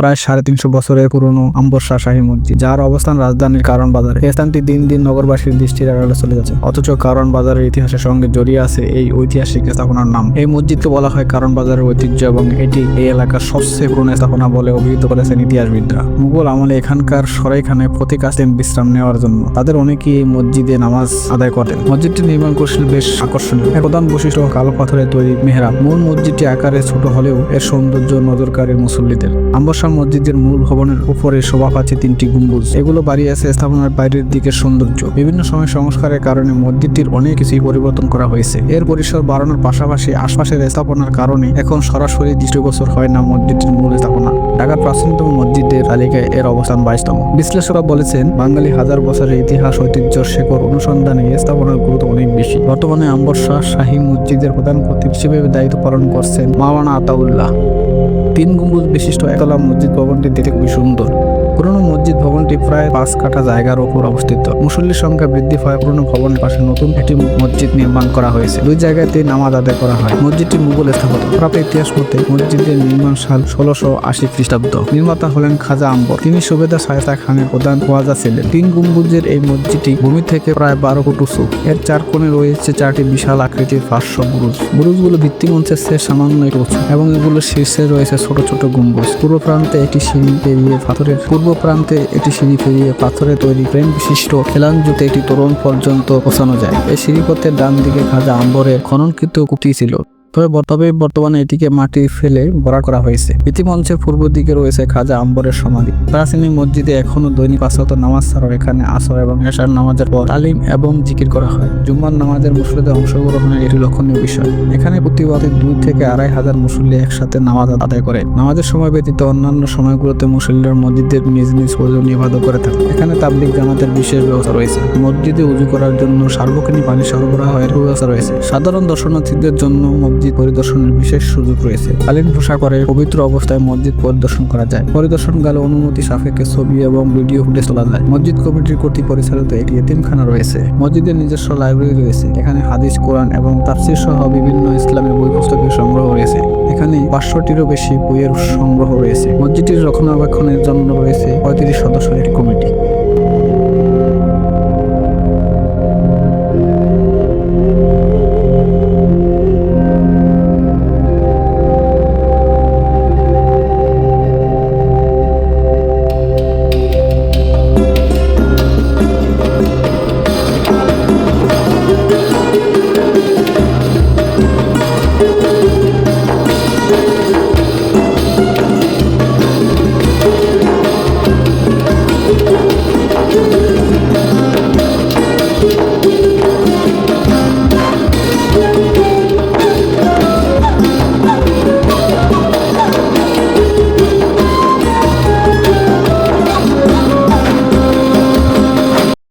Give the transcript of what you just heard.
প্রায় সাড়ে তিনশো বছরের পুরনো আম্বরশা শাহী মসজিদ, যার অবস্থান রাজধানীর কারণ বাজারে। এই স্থানটি দিন দিন নগরবাসীর দৃষ্টির আড়ালে চলে যাচ্ছে। অথচ কারণ বাজারের ইতিহাসের সঙ্গে জড়িয়ে আছে এই ঐতিহাসিক স্থাপনার নাম। এই মসজিদকে বলা হয় কারণ বাজারের ঐতিহ্য এবং এটি এই এলাকার সবচেয়ে পুরনো স্থাপনা বলে অভিহিত করেছেন ইতিহাসবিদরা। মুঘল আমলে এখানকার সরাইখানে প্রতীক আসতেন বিশ্রাম নেওয়ার জন্য। তাদের অনেকেই এই মসজিদে নামাজ আদায় করেন মসজিদটি নির্মাণ কৌশল বেশ আকর্ষণীয়। প্রধান বৈশিষ্ট্য কালো পাথরের তৈরি মেহরাব। মূল মসজিদটি আকারে ছোট হলেও এর সৌন্দর্য নজরকারী মুসল্লিদের। আম্বরশাহ মসজিদের মূল ভবনের উপরে শোভা পাচ্ছে তিনটি গম্বুজ। এগুলো বাড়িয়েছে স্থাপনার বাইরের দিকের সৌন্দর্য। বিভিন্ন সময় সংস্কারের কারণে মসজিদটির অনেক কিছুই পরিবর্তন করা হয়েছে। এর পরিসর বাড়ানোর পাশাপাশি আশপাশের স্থাপনার কারণে এখন সরাসরি দৃষ্টিগোচর হয় না মসজিদটির মূল স্থাপনা। ঢাকার প্রাচীনতম মসজিদের তালিকায় এর অবস্থান বাইশতম। বিশ্লেষকরা বলেছেন, বাঙালি হাজার বছরের ইতিহাস ঐতিহ্য শেকড় অনুসন্ধানে স্থাপনার গুরুত্ব অনেক বেশি। বর্তমানে আম্বরশাহ শাহী মসজিদের প্রধান খতিব হিসেবে দায়িত্ব পালন করছেন মাওলানা আতাউল্লাহ। তিন গম্বুজ বিশিষ্ট একতলা মসজিদ ভবনটি দেখতে খুবই সুন্দর। পুরনো মসজিদ ভবনটি প্রায় পাঁচ কাঠা জায়গার উপর অবস্থিত। মুসল্লির সংখ্যা বৃদ্ধি পায় পুরনো ভবনের পাশে নতুন একটি মসজিদ নির্মাণ করা হয়েছে। দুই জায়গাতে নামাজ আদায় করা হয়। মসজিদটি মুঘল স্থাপত্য। প্রাপ্ত ইতিহাস মতে মসজিদের নির্মাণ সাল ষোলোশো আশি খ্রিস্টাব্দ। নির্মাতা হলেন খাজা আম্বর। তিনি সুবেদা সায়সা খানের প্রধান ওয়াজা ছিলেন। তিন গম্বুজের এই মসজিদটি ভূমি থেকে প্রায় বারো ফুট উঁচু। এর চার কোণে রয়েছে চারটি বিশাল আকৃতির পার্শ্ব বুরুজ। বুরুজগুলো ভিত্তিমঞ্চের চেয়ে সামান্য উঁচু এবং এগুলোর শীর্ষে রয়েছে ছোট ছোট গম্বুজ। পূর্ব প্রান্তে একটি সিঁড়ি পেরিয়ে পাথরের পূর্ব প্রান্তে এটি সিঁড়ি পেরিয়ে পাথরে তৈরি ফ্রেম বিশিষ্ট খেলাঞ্জুতে একটি তরুণ পর্যন্ত পৌঁছানো যায়। এই সিঁড়িপথের ডান দিকে খাজা আম্বরের খননকৃত কুটি ছিল। তবে তবে বর্তমানে এটিকে মাটি ফেলে ভরা করা হয়েছে। ইতিমঞ্চের পূর্ব দিকে রয়েছে খাজা আম্বরের সমাধি। প্রাচীন মসজিদে এখনও দৈনিক পাঁচশত নামাজ ছাড়াও এখানে আসর এবং এশার নামাজের পর তালিম এবং জিকির করা হয়। জুম্মার নামাজের মুসল্লিদের অংশগ্রহণের এটি লক্ষণীয় বিষয়। এখানে প্রতিবাদে দুই থেকে আড়াই হাজার মুসল্লি একসাথে নামাজ আদায় করে। নামাজের সময় ব্যতীত অন্যান্য সময়গুলোতে মুসল্লিরা মসজিদের নিজ নিজ প্রয়োজনীয় ইবাদত করে থাকে এখানে তাবলিক জামাতের বিশেষ ব্যবস্থা রয়েছে। মসজিদে উজু করার জন্য সার্বক্ষণিক পানি সরবরাহের ব্যবস্থা রয়েছে। সাধারণ দর্শনার্থীদের জন্য মসজিদ পরিদর্শনের বিশেষ সুযোগ রয়েছে। কালীন পোশাকরে পবিত্র অবস্থায় মসজিদ পরিদর্শন করা যায়। পরিদর্শনকালে অনুমতি সাপেক্ষে ছবি এবং ভিডিও ফুটেজ তোলা যায়। মসজিদ কমিটির কর্তৃক পরিচালিত একটি এতিমখানা রয়েছে। মসজিদের নিজস্ব লাইব্রেরি রয়েছে। এখানে হাদিস, কোরআন এবং তাফসির সহ বিভিন্ন ইসলামের বই পুস্তকের সংগ্রহ রয়েছে। এখানে পাঁচশোটিরও বেশি বইয়ের সংগ্রহ রয়েছে। মসজিদটির রক্ষণাবেক্ষণের জন্য রয়েছে পঁয়ত্রিশ সদস্যের কমিটি।